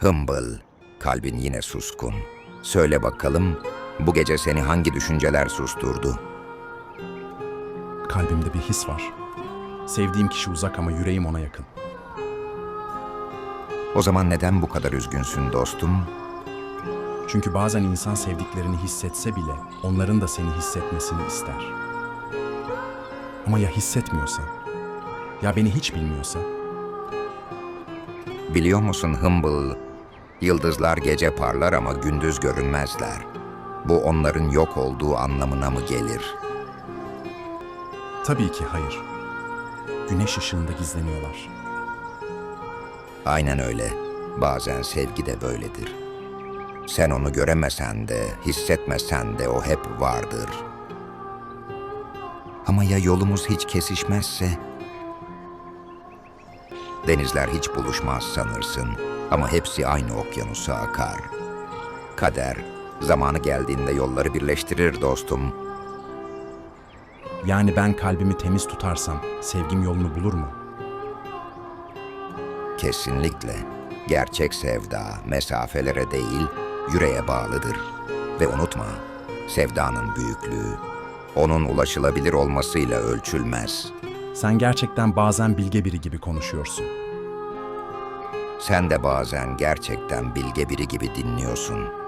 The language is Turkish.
Hımbıl, kalbin yine suskun. Söyle bakalım, bu gece seni hangi düşünceler susturdu? Kalbimde bir his var. Sevdiğim kişi uzak ama yüreğim ona yakın. O zaman neden bu kadar üzgünsün dostum? Çünkü bazen insan sevdiklerini hissetse bile onların da seni hissetmesini ister. Ama ya hissetmiyorsa? Ya beni hiç bilmiyorsa? Biliyor musun Hımbıl, yıldızlar gece parlar ama gündüz görünmezler. Bu onların yok olduğu anlamına mı gelir? Tabii ki hayır. Güneş ışığında gizleniyorlar. Aynen öyle. Bazen sevgi de böyledir. Sen onu göremesen de, hissetmesen de o hep vardır. Ama ya yolumuz hiç kesişmezse? Denizler hiç buluşmaz sanırsın ama hepsi aynı okyanusa akar. Kader, zamanı geldiğinde yolları birleştirir dostum. Yani ben kalbimi temiz tutarsam sevgim yolunu bulur mu? Kesinlikle. Gerçek sevda mesafelere değil, yüreğe bağlıdır. Ve unutma, sevdanın büyüklüğü, onun ulaşılabilir olmasıyla ölçülmez. Sen gerçekten bazen bilge biri gibi konuşuyorsun. Sen de bazen gerçekten bilge biri gibi dinliyorsun.